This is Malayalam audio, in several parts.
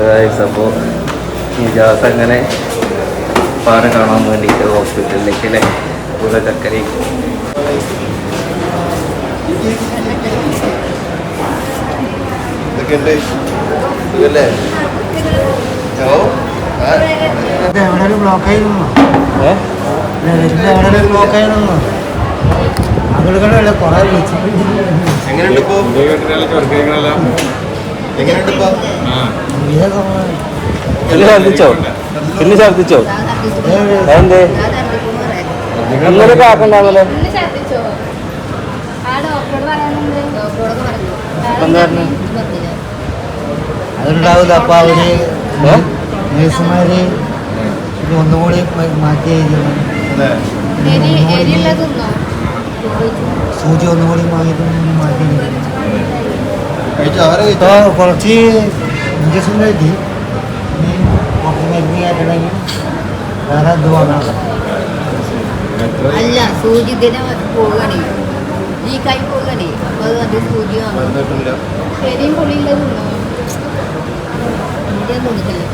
ഗായ്സ് അപ്പോൾ ഇജാസ് അങ്ങനെ പാറ കാണാൻ വേണ്ടിയിട്ട് ഹോസ്പിറ്റലിലേക്ക് അല്ലേ? പൂല ചക്കരി. ഇതൊക്കെയുണ്ട്. സുഖല്ലേ ബ്ലോക്കായിരുന്നു അവിടെ എവിടെ ബ്ലോക്കായി നിന്നോ? അവിടെ എവിടെ ബ്ലോക്കായി നിന്നോ? അതുകൊണ്ടല്ലേ കുറെ എങ്ങനെയുണ്ട് ഇപ്പോ? എങ്ങനെയുണ്ട് ഇപ്പോ. പിന്നെ ഛർദിച്ചോ? പിന്നെ ഛർദിച്ചോ? അതെന്തേ? ഇന്നലെ കാക്കണ്ടാവല്ലേ അതുണ്ടാവില്ല അപ്പൊ അവർ നേഴ്സുമാര് ഒന്നുകൂടി മാറ്റി സൂചി ഒന്നുകൂടി മാറ്റി മാറ്റി എഴുതി. കഴിച്ചോ കഴിച്ചോ കുറച്ച് ഇഞ്ചക്ഷൻ കയറ്റി ഇനി കുറച്ച് മരുന്ന് കയറ്റണമെങ്കിൽ വേറെ ഇത് വാങ്ങാം അല്ല സൂചി ദിനം പോവുകയാണേ ഈ കൈ പോവുകയാണേ അപ്പൊ അത് അത് സൂചി വാങ്ങും മരുന്നിട്ടില്ല എരിയും ഇന്ത്യ തിന്നിട്ടില്ല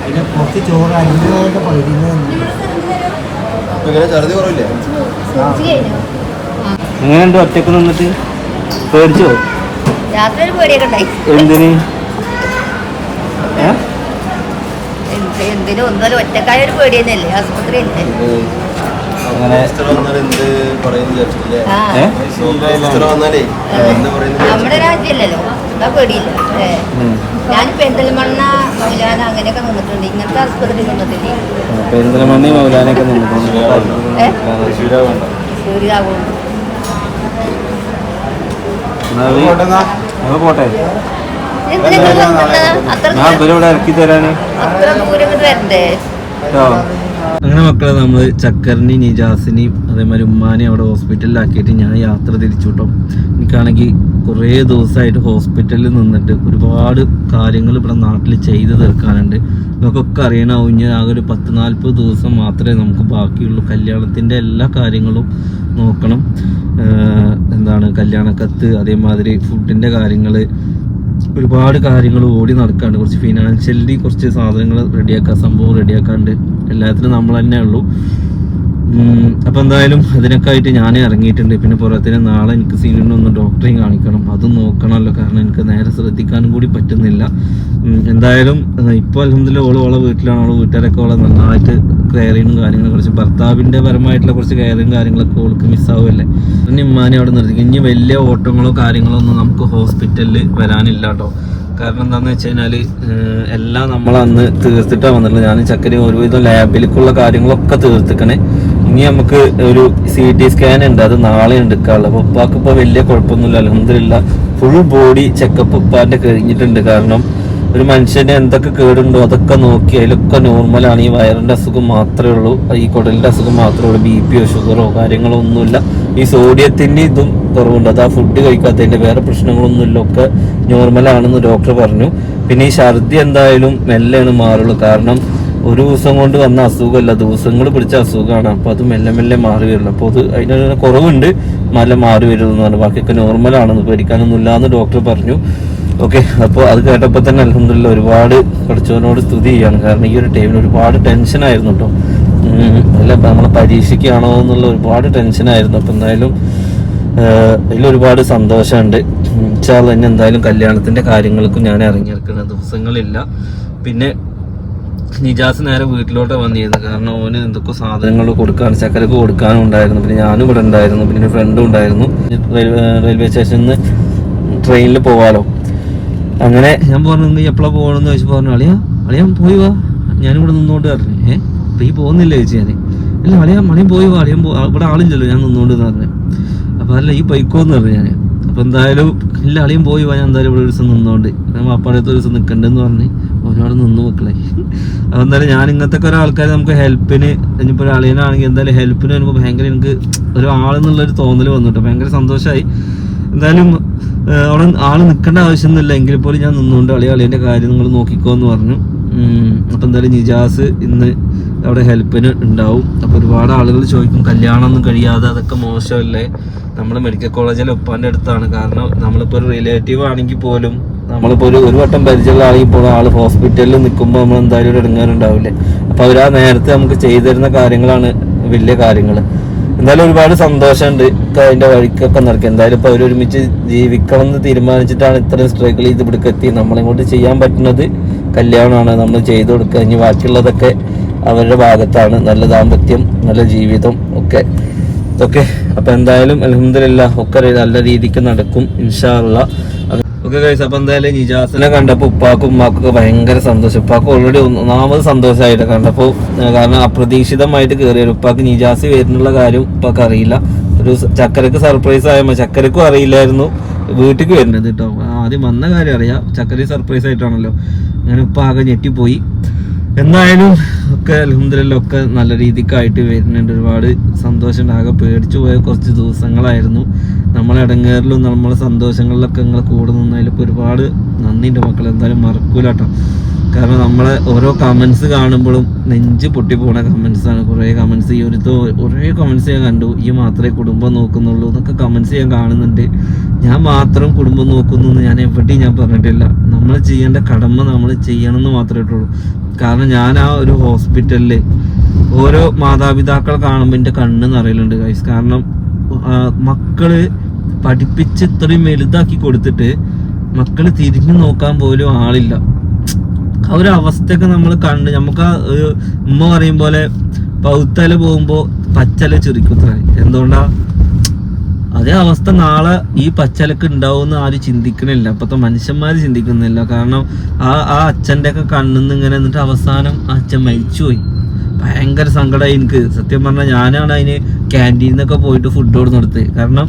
അതിന് കുറച്ച് ചോറ് അരിഞ്ഞൊക്കെ പകുതിന്ന് എങ്ങനെയുണ്ട് ഒറ്റയ്ക്ക് നിന്നിട്ട് പേടിച്ചോ ഒരു പേടിയൊക്കെ ഉണ്ടായി. എന്തിന്? എന്തിനും ഒറ്റക്കായ ഒരു പേടി തന്നെയല്ലേ ആസ്പത്രി ഉണ്ട് അങ്ങനെ സിസ്റ്റർ വന്നാൽ എന്ത് പറയുന്നു വിചാരിച്ചിട്ടില്ലേ? ആ. ഏ? സിസ്റ്റർ വന്നാലേ എന്ത് പറയുന്നു നമ്മുടെ രാജ്യമല്ലല്ലോ എന്താ പേടിയില്ല. ഞാൻ പെരിന്തൽമണ്ണ മൗലാന അങ്ങനെയൊക്കെ നിന്നിട്ടുണ്ട്. ഇങ്ങനത്തെ ആസ്പത്രി നിന്നിട്ടില്ലേ? പെരിന്തൽമണ്ണി മൗലാനൊക്കെ നിന്നിട്ടുണ്ട്. ഞങ്ങൾ പോട്ടെ. ഞാൻ ഇവരിവിടെ ഇറക്കി തരാന്. അത്ര ദൂരം വരണ്ടേ? കേട്ടോ അങ്ങനെ മക്കളെ നമ്മൾ ചക്കറിനെയും നിജാസിനെയും അതേമാതിരി ഉമ്മാനെയും അവിടെ ഹോസ്പിറ്റലിലാക്കിയിട്ട് ഞാൻ യാത്ര തിരിച്ചു കിട്ടും. എനിക്കാണെങ്കിൽ കുറേ ദിവസമായിട്ട് ഹോസ്പിറ്റലിൽ നിന്നിട്ട് ഒരുപാട് കാര്യങ്ങൾ ഇവിടെ നാട്ടിൽ ചെയ്ത് തീർക്കാനുണ്ട്. നമുക്കൊക്കെ അറിയണമാവും ഇനി ആകെ ഒരു പത്ത് നാൽപ്പത് ദിവസം മാത്രമേ നമുക്ക് ബാക്കിയുള്ളൂ. കല്യാണത്തിന്റെ എല്ലാ കാര്യങ്ങളും നോക്കണം. എന്താണ് കല്യാണക്കത്ത് അതേമാതിരി ഫുഡിന്റെ കാര്യങ്ങൾ ഒരുപാട് കാര്യങ്ങൾ ഓടി നടക്കാണ്ട് കുറച്ച് ഫിനാൻഷ്യലി കുറച്ച് സാധനങ്ങൾ റെഡിയാക്കാൻ സംഭവം റെഡിയാക്കാണ്ട് എല്ലാത്തിനും നമ്മൾ തന്നെ ഉള്ളൂ. അപ്പൊ എന്തായാലും അതിനൊക്കെ ആയിട്ട് ഞാൻ ഇറങ്ങിയിട്ടുണ്ട്. പിന്നെ പുറത്തിന് നാളെ എനിക്ക് സീനിയറിന് ഒന്ന് ഡോക്ടറെയും കാണിക്കണം. അതും നോക്കണമല്ലോ. കാരണം എനിക്ക് നേരെ ശ്രദ്ധിക്കാനും കൂടി പറ്റുന്നില്ല. എന്തായാലും ഇപ്പോൾ അലഹമില്ല ഓൾ ഓളെ വീട്ടിലാണ്. ഓളെ വീട്ടുകാരൊക്കെ ഓളെ നന്നായിട്ട് കെയറിങ്ങും കാര്യങ്ങളും കുറച്ച് ഭർത്താവിന്റെ പരമായിട്ടുള്ള കുറച്ച് കെയറിങ് കാര്യങ്ങളൊക്കെ ഓൾക്ക് മിസ്സാവുമല്ലേ പിന്നെ ഇമ്മാനെ അവിടെ നിർത്തി. ഇനി വലിയ ഓട്ടങ്ങളോ കാര്യങ്ങളോ ഒന്നും നമുക്ക് ഹോസ്പിറ്റലിൽ വരാനില്ല കേട്ടോ കാരണം എന്താണെന്ന് വെച്ച് കഴിഞ്ഞാൽ എല്ലാം നമ്മൾ അന്ന് തീർത്തിട്ടാണ് വന്നിട്ടുള്ളത്. ഞാൻ ചക്കരി ഒരുവിധം ലാബിലേക്കുള്ള കാര്യങ്ങളൊക്കെ തീർത്തിക്കണേ. ഇനി നമുക്ക് ഒരു സി ടി സ്കാൻ ഉണ്ട് അത് നാളെ എടുക്കാനുള്ളത്. അപ്പോൾ ഉപ്പാക്ക് ഇപ്പോൾ വലിയ കുഴപ്പമൊന്നുമില്ല. അലഹമില്ല ഫുൾ ബോഡി ചെക്കപ്പ് ഉപ്പാന്റെ കഴിഞ്ഞിട്ടുണ്ട്. കാരണം ഒരു മനുഷ്യന് എന്തൊക്കെ കേടുണ്ടോ അതൊക്കെ നോക്കി അതിലൊക്കെ നോർമലാണ് ഈ വയറിന്റെ അസുഖം മാത്രമേ ഉള്ളൂ. ഈ കുടലിന്റെ അസുഖം മാത്രമേ ഉള്ളൂ. ബി പിയോ ഷുഗറോ കാര്യങ്ങളോ ഒന്നുമില്ല ഈ സോഡിയത്തിന്റെ ഇതും കുറവുണ്ട്. അത് ആ ഫുഡ് കഴിക്കാത്തതിന്റെ വേറെ പ്രശ്നങ്ങളൊന്നുമില്ല. ഒക്കെ നോർമലാണെന്ന് ഡോക്ടർ പറഞ്ഞു. പിന്നെ ഈ ഛർദി എന്തായാലും മെല്ലെയാണ് മാറുള്ളൂ. കാരണം ഒരു ദിവസം കൊണ്ട് വന്ന അസുഖമല്ല ദിവസങ്ങൾ പിടിച്ച അസുഖമാണ്. അപ്പോൾ അത് മെല്ലെ മെല്ലെ മാറി വരുള്ളൂ അപ്പോൾ അത് അതിന് കുറവുണ്ട്. നല്ല മാറി വരുമെന്ന് പറഞ്ഞു. ബാക്കിയൊക്കെ നോർമലാണെന്ന് പേടിക്കാനൊന്നുമില്ല എന്ന് ഡോക്ടർ പറഞ്ഞു. ഓക്കെ അപ്പോൾ അത് കേട്ടപ്പോൾ തന്നെ അലഹമില്ല ഒരുപാട് പഠിച്ചവനോട് സ്തുതി ചെയ്യാണ്. കാരണം ഈ ഒരു ടൈമിൽ ഒരുപാട് ടെൻഷനായിരുന്നു കേട്ടോ അല്ല നമ്മളെ പരീക്ഷയ്ക്കാണോ എന്നുള്ള ഒരുപാട് ടെൻഷൻ ആയിരുന്നു. അപ്പം എന്തായാലും അതിലൊരുപാട് സന്തോഷമുണ്ട്. ഇൻഷാല്ല ഇനി എന്തായാലും കല്യാണത്തിന്റെ കാര്യങ്ങൾക്കും ഞാൻ ഇറങ്ങിയിരിക്കുന്ന ദിവസങ്ങളില്ല. പിന്നെ നിജാസ് നേരെ വീട്ടിലോട്ട് വന്നിരുന്നു കാരണം ഓന് എന്തൊക്കെ സാധനങ്ങൾ കൊടുക്കാൻ ചക്കരക്ക് കൊടുക്കാനും ഉണ്ടായിരുന്നു. പിന്നെ ഞാനും ഇവിടെ ഉണ്ടായിരുന്നു. പിന്നെ ഫ്രണ്ടും ഉണ്ടായിരുന്നു. റെയിൽവേ സ്റ്റേഷനിൽ നിന്ന് ട്രെയിനിൽ പോവാലോ. അങ്ങനെ ഞാൻ പറഞ്ഞു നീ എപ്പോഴാ പോകണമെന്ന് ചോദിച്ചു പറഞ്ഞു അളിയാ അളിയാൻ പോയി വാ. ഞാനിവിടെ നിന്നോണ്ട് പറഞ്ഞു. ഏഹ് അപ്പൊ ഈ പോകുന്നില്ല? ചോദിച്ചു ഞാൻ അല്ല അളിയാ മണിയും പോയി വാ അളിയാൻ ഇവിടെ ആളില്ലല്ലോ ഞാൻ നിന്നോണ്ട് പറഞ്ഞു. അപ്പൊ അല്ല ഈ പൈക്കോന്ന് പറഞ്ഞു ഞാൻ അപ്പൊ എന്തായാലും എല്ലാ പോയി ഞാൻ എന്തായാലും ഇവിടെ ഒരു ദിവസം നിന്നോണ്ട്. ഞാൻ വാപ്പാടത്ത് ഒരു ദിവസം നിൽക്കണ്ടെന്ന് പറഞ്ഞ് അവനോട് നിന്ന് മക്കളെ. അപ്പൊ എന്തായാലും ഞാൻ ഇങ്ങനത്തെ ഒക്കെ ഒരാൾക്കാർ നമുക്ക് ഹെൽപ്പിന് ഇനിയിപ്പോൾ ഒരു അളിയനാണെങ്കിൽ എന്തായാലും ഹെൽപ്പിന് വരുമ്പോൾ ഭയങ്കര എനിക്ക് ഒരു ആളെന്നുള്ളൊരു തോന്നൽ വന്നിട്ട് ഭയങ്കര സന്തോഷമായി എന്തായാലും അവിടെ ആൾ നിൽക്കേണ്ട ആവശ്യമൊന്നുമില്ല. എങ്കിൽ പോലും ഞാൻ നിന്നുകൊണ്ട് അളി കാര്യം നിങ്ങൾ നോക്കിക്കോ എന്ന് പറഞ്ഞു. അപ്പൊ എന്തായാലും നിജാസ് ഇന്ന് അവിടെ ഹെൽപ്പിന് ഉണ്ടാവും. അപ്പോൾ ഒരുപാട് ആളുകൾ ചോദിക്കും കല്യാണമൊന്നും കഴിയാതെ അതൊക്കെ മോശമല്ലേ? നമ്മൾ മെഡിക്കൽ കോളേജിലെ ഉപ്പാന്റെ അടുത്താണ്. കാരണം നമ്മളിപ്പോൾ ഒരു റിലേറ്റീവ് ആണെങ്കിൽ പോലും നമ്മളിപ്പോൾ ഒരു ഒരു വട്ടം പരിചയമുള്ള ആളെങ്കിൽ പോലും ആൾ ഹോസ്പിറ്റലിൽ നിൽക്കുമ്പോൾ നമ്മൾ എന്തായാലും ഒരു ഇടങ്ങാറുണ്ടാവില്ലേ അപ്പോൾ അവർ ആ നേരത്തെ നമുക്ക് ചെയ്തു തരുന്ന കാര്യങ്ങളാണ് വലിയ കാര്യങ്ങൾ എന്തായാലും ഒരുപാട് സന്തോഷമുണ്ട് അതിന്റെ വഴിക്കൊക്കെ നടക്കുക എന്തായാലും ഇപ്പോൾ അവരൊരുമിച്ച് ജീവിക്കണം എന്ന് തീരുമാനിച്ചിട്ടാണ് ഇത്രയും സ്ട്രഗിൾ ചെയ്ത് ഇവിടേക്ക് എത്തി. നമ്മളിങ്ങോട്ട് ചെയ്യാൻ പറ്റുന്നത് കല്യാണമാണ്. നമ്മൾ ചെയ്തു കൊടുക്കുക. ഇനി ബാക്കിയുള്ളതൊക്കെ അവരുടെ ഭാഗത്താണ് നല്ല ദാമ്പത്യം നല്ല ജീവിതം ഒക്കെ. ഓക്കെ അപ്പൊ എന്തായാലും അലഹമില്ല ഒക്കെ നല്ല രീതിക്ക് നടക്കും ഇൻഷാല്ല ഓക്കെ കഴിച്ച അപ്പൊ എന്തായാലും നിജാസിനെ കണ്ടപ്പോ ഉപ്പാക്കും ഉമ്മാക്കും ഒക്കെ ഭയങ്കര സന്തോഷം. ഉപ്പാക്ക് ഓൾറെഡി ഒന്നാമത് സന്തോഷമായിട്ട് കണ്ടപ്പോ ഏഹ് കാരണം അപ്രതീക്ഷിതമായിട്ട് കയറിയത് ഉപ്പാക്ക് നിജാസ് വരുന്നുള്ള കാര്യം ഉപ്പാക്ക് അറിയില്ല. ഒരു ചക്കരക്ക് സർപ്രൈസ് ആയ ചക്കരക്കും അറിയില്ലായിരുന്നു. വീട്ടിലേക്ക് വരുന്നത് കേട്ടോ. ആദ്യം വന്ന കാര്യം അറിയാം. ചക്കര സർപ്രൈസ് ആയിട്ടാണല്ലോ. അങ്ങനെ ഉപ്പ ആകെ ഞെട്ടിപ്പോയി. എന്തായാലും ഒക്കെ അലഹമ്മദില്ല ഒക്കെ നല്ല രീതിക്കായിട്ട് വരുന്നുണ്ട്. ഒരുപാട് സന്തോഷം ആകെ പേടിച്ചു പോയ കുറച്ച് ദിവസങ്ങളായിരുന്നു. നമ്മളെ ഇടങ്ങേറിലും നമ്മളെ സന്തോഷങ്ങളിലൊക്കെ നിങ്ങൾ കൂടെ നിന്നതിലൊക്കെ ഒരുപാട് നന്ദിയുണ്ട് മക്കൾ എന്തായാലും മറക്കൂല കേട്ടോ. കാരണം നമ്മളെ ഓരോ കമൻസ് കാണുമ്പോഴും നെഞ്ച് പൊട്ടിപ്പോണ കമൻസാണ് കുറേ കമൻസ് ഈ ഒരു കുറേ കമൻസ് ഞാൻ കണ്ടു. ഈ മാത്രമേ കുടുംബം നോക്കുന്നുള്ളൂ എന്നൊക്കെ കമൻസ് ഞാൻ കാണുന്നുണ്ട്. ഞാൻ മാത്രം കുടുംബം നോക്കുന്നു എന്ന് ഞാൻ എവിടെയും ഞാൻ പറഞ്ഞിട്ടില്ല. നമ്മൾ ചെയ്യേണ്ട കടമ നമ്മൾ ചെയ്യണം എന്ന് മാത്രമേ ഇട്ടുള്ളൂ. കാരണം ഞാൻ ആ ഒരു ഹോസ്പിറ്റലിൽ ഓരോ മാതാപിതാക്കൾ കാണുമ്പോൾ എന്റെ കണ്ണ് നിറയലുണ്ട് ഗൈസ് കാരണം മക്കൾ പഠിപ്പിച്ച് ഇത്രയും വലുതാക്കി കൊടുത്തിട്ട് മക്കൾ തിരിഞ്ഞു നോക്കാൻ പോലും ആളില്ല. ആ ഒരു അവസ്ഥയൊക്കെ നമ്മൾ കണ്ട് നമുക്ക് ആ ഉമ്മ പറയും പോലെ പൗത്തല പോകുമ്പോ പച്ചല ചുരുക്കുത്ര എന്തുകൊണ്ടാ? അതേ അവസ്ഥ നാളെ ഈ പച്ചലക്ക് ഉണ്ടാവുമെന്ന് ആരും ചിന്തിക്കണില്ല. അപ്പത്തെ മനുഷ്യന്മാര് ചിന്തിക്കുന്നില്ല. കാരണം ആ ആ അച്ഛന്റെ ഒക്കെ കണ്ണിന്ന് ഇങ്ങനെ എന്നിട്ട് അവസാനം ആ അച്ഛൻ മരിച്ചുപോയി. ഭയങ്കര സങ്കടമായി എനിക്ക്. സത്യം പറഞ്ഞാൽ ഞാനാണ് അതിന് ക്യാന്റീനിൽ പോയിട്ട് ഫുഡ് കൊടുത്ത് കാരണം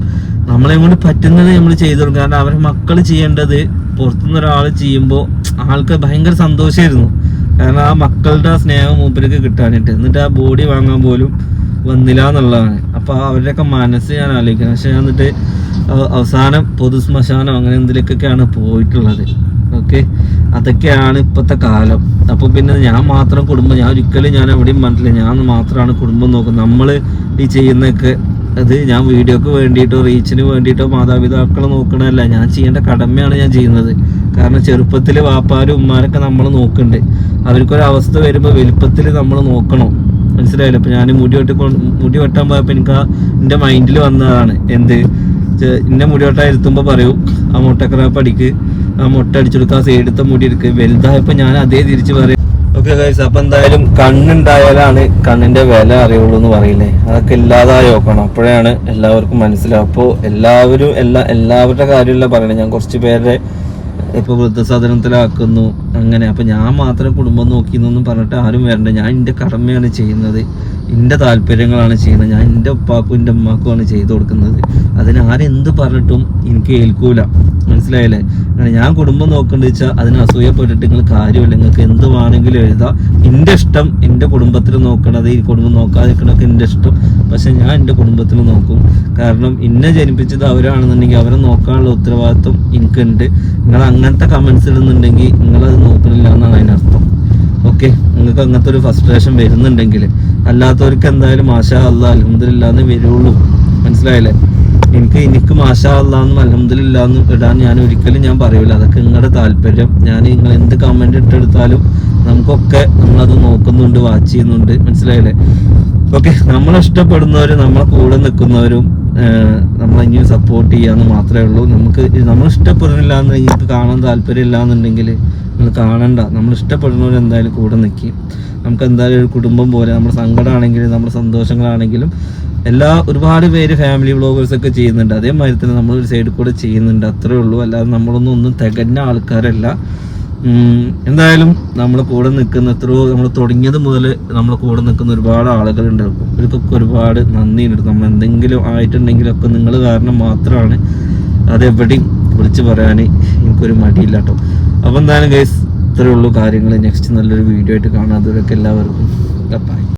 നമ്മളെ കൊണ്ട് പറ്റുന്നത് നമ്മൾ ചെയ്തു കൊടുക്കും. കാരണം അവരെ മക്കൾ ചെയ്യേണ്ടത് പുറത്തുനിന്ന് ഒരാൾ ചെയ്യുമ്പോൾ ആൾക്ക് ഭയങ്കര സന്തോഷമായിരുന്നു കാരണം ആ മക്കളുടെ ആ സ്നേഹം മൂപ്പർക്ക് കിട്ടാനായിട്ട്. എന്നിട്ട് ആ ബോഡി വാങ്ങാൻ പോലും വന്നില്ല എന്നുള്ളതാണ്. അപ്പൊ അവരുടെയൊക്കെ മനസ്സ് ഞാൻ ആലോചിക്കുന്നത് പക്ഷെ ഞാൻ എന്നിട്ട് അവ- അവസാനം പൊതു ശ്മശാനം അങ്ങനെ എന്തിലേക്കൊക്കെയാണ് പോയിട്ടുള്ളത്. ഓക്കെ? അതൊക്കെയാണ് ഇപ്പോഴത്തെ കാലം. അപ്പോൾ പിന്നെ ഞാൻ മാത്രം കുടുംബം ഞാൻ ഒരിക്കലും ഞാൻ എവിടെയും പറഞ്ഞില്ല ഞാൻ മാത്രമാണ് കുടുംബം നോക്കുന്നത്. നമ്മൾ ഈ ചെയ്യുന്നൊക്കെ അത് ഞാൻ വീഡിയോക്ക് വേണ്ടിയിട്ടോ റീച്ചിന് വേണ്ടിയിട്ടോ മാതാപിതാക്കളെ നോക്കണമല്ല ഞാൻ ചെയ്യേണ്ട കടമയാണ് ഞാൻ ചെയ്യുന്നത്. കാരണം ചെറുപ്പത്തിൽ വാപ്പാരും ഉമ്മാരൊക്കെ നമ്മൾ നോക്കുന്നുണ്ട്. അവർക്കൊരവസ്ഥ വരുമ്പോൾ വലുപ്പത്തിൽ നമ്മൾ നോക്കണം. മനസ്സിലായില്ല. അപ്പൊ ഞാൻ മുടി വെട്ടി മുടി വെട്ടാൻ പോയപ്പോ എനിക്ക് ആ മൈൻഡിൽ വന്നതാണ്. എന്ത്? എന്റെ മുടി വെട്ടാൻ ഇരുത്തുമ്പോ പറയും ആ മുട്ടക്കറ അടിക്ക് ആ മുട്ട അടിച്ചെടുക്കുക ആ സൈഡത്തെ മുടി എടുക്ക്. വലുതായപ്പോ ഞാൻ അതേ തിരിച്ച് പറയും. ഓക്കെ ഗൈസ് അപ്പൊ എന്തായാലും കണ്ണുണ്ടായാലാണ് കണ്ണിന്റെ വില അറിയുള്ളൂ എന്ന് പറയില്ലേ? അതൊക്കെ ഇല്ലാതായി നോക്കണം. അപ്പോഴാണ് എല്ലാവർക്കും മനസ്സിലാവും അപ്പോൾ എല്ലാവരും എല്ലാ എല്ലാവരുടെ കാര്യമല്ല പറയണേ. ഞാൻ കുറച്ച് പേരുടെ ഇപ്പൊ വൃദ്ധസദനത്തിലാക്കുന്നു. അങ്ങനെ. അപ്പൊ ഞാൻ മാത്രം കുടുംബം നോക്കിയെന്നൊന്നും പറഞ്ഞിട്ട് ആരും വരണ്ട. ഞാൻ എന്റെ കടമയാണ് ചെയ്യുന്നത്. എന്റെ താല്പര്യങ്ങളാണ് ചെയ്യുന്നത്. ഞാൻ എന്റെ ഉപ്പാക്കും എന്റെ ഉമ്മാക്കുമാണ് ചെയ്തു കൊടുക്കുന്നത്. അതിന് ആരെന്ത് പറഞ്ഞിട്ടും എനിക്ക് ഏൽക്കൂല. മനസ്സിലായല്ലേ? ഞാൻ കുടുംബം നോക്കേണ്ടത് വെച്ചാൽ അതിന് അസൂയപ്പെട്ടിട്ട് നിങ്ങൾ കാര്യമില്ല. നിങ്ങൾക്ക് എന്ത് വേണമെങ്കിലും എഴുതാം. എന്റെ ഇഷ്ടം എന്റെ കുടുംബത്തിൽ നോക്കണത് ഈ കുടുംബം നോക്കാതിരിക്കണമൊക്കെ എന്റെ ഇഷ്ടം. പക്ഷെ ഞാൻ എന്റെ കുടുംബത്തിൽ നോക്കും. കാരണം എന്നെ ജനിപ്പിച്ചത് അവരാണെന്നുണ്ടെങ്കിൽ അവരെ നോക്കാനുള്ള ഉത്തരവാദിത്വം എനിക്കുണ്ട്. നിങ്ങൾ അങ്ങനത്തെ കമൻസ് ഇടുന്നുണ്ടെങ്കിൽ നിങ്ങളത് നോക്കണില്ല എന്നാണ് അതിനർത്ഥം. ഓക്കെ നിങ്ങൾക്ക് അങ്ങനത്തെ ഒരു ഫ്രസ്ട്രേഷൻ വരുന്നുണ്ടെങ്കിൽ അല്ലാത്തവർക്ക് എന്തായാലും മാഷാ അല്ല അലഹമില്ലാന്ന് വരുള്ളൂ. മനസ്സിലായില്ലേ? എനിക്ക് എനിക്ക് മാഷാ അല്ലാന്നും അലഹമില്ലാന്നും ഇടാൻ ഞാൻ ഒരിക്കലും ഞാൻ പറയൂല. അതൊക്കെ നിങ്ങളുടെ താല്പര്യം. ഞാൻ നിങ്ങൾ എന്ത് കമന്റ് ഇട്ടെടുത്താലും നമുക്കൊക്കെ നമ്മളത് നോക്കുന്നുണ്ട് വാച്ച് ചെയ്യുന്നുണ്ട്. മനസ്സിലായില്ലേ? ഓക്കെ നമ്മളെ ഇഷ്ടപ്പെടുന്നവരും നമ്മളെ കൂടെ നിൽക്കുന്നവരും നമ്മളെ ഇനി സപ്പോർട്ട് ചെയ്യാന്ന് മാത്രമേ ഉള്ളൂ. നമുക്ക് നമ്മൾ ഇഷ്ടപ്പെടുന്നില്ല എന്ന് നിങ്ങൾക്ക് കാണാൻ താല്പര്യമില്ല എന്നുണ്ടെങ്കിൽ നിങ്ങൾ കാണണ്ട. നമ്മൾ ഇഷ്ടപ്പെടുന്നവർ എന്തായാലും കൂടെ നിൽക്കും. നമുക്ക് എന്തായാലും ഒരു കുടുംബം പോലെ നമ്മുടെ സങ്കടമാണെങ്കിലും നമ്മുടെ സന്തോഷങ്ങളാണെങ്കിലും എല്ലാ ഒരുപാട് പേര് ഫാമിലി വ്ളോഗേഴ്സ് ഒക്കെ ചെയ്യുന്നുണ്ട്. അതേമാതിരി തന്നെ നമ്മൾ ഒരു സൈഡിൽ കൂടെ ചെയ്യുന്നുണ്ട്. അത്രേ ഉള്ളൂ. അല്ലാതെ നമ്മളൊന്നും ഒന്നും തികഞ്ഞ ആൾക്കാരല്ല. എന്തായാലും നമ്മൾ കൂടെ നിൽക്കുന്ന എത്രയോ നമ്മൾ തുടങ്ങിയത് മുതൽ നമ്മൾ കൂടെ നിൽക്കുന്ന ഒരുപാട് ആളുകളുണ്ട്. ഇവർക്കൊക്കെ ഒരുപാട് നന്ദിയുണ്ട്. നമ്മൾ എന്തെങ്കിലും ആയിട്ടുണ്ടെങ്കിലൊക്കെ നിങ്ങൾ കാരണം മാത്രമാണ് അതെവിടെയും വിളിച്ചു പറയാൻ എനിക്കൊരു മടിയില്ല കേട്ടോ അപ്പോൾ എന്തായാലും ഗൈസ് ഇത്രയേ ഉള്ളൂ കാര്യങ്ങൾ നെക്സ്റ്റ് നല്ലൊരു വീഡിയോ ആയിട്ട് കാണാം. അതുവരെയൊക്കെ എല്ലാവർക്കും. ബൈ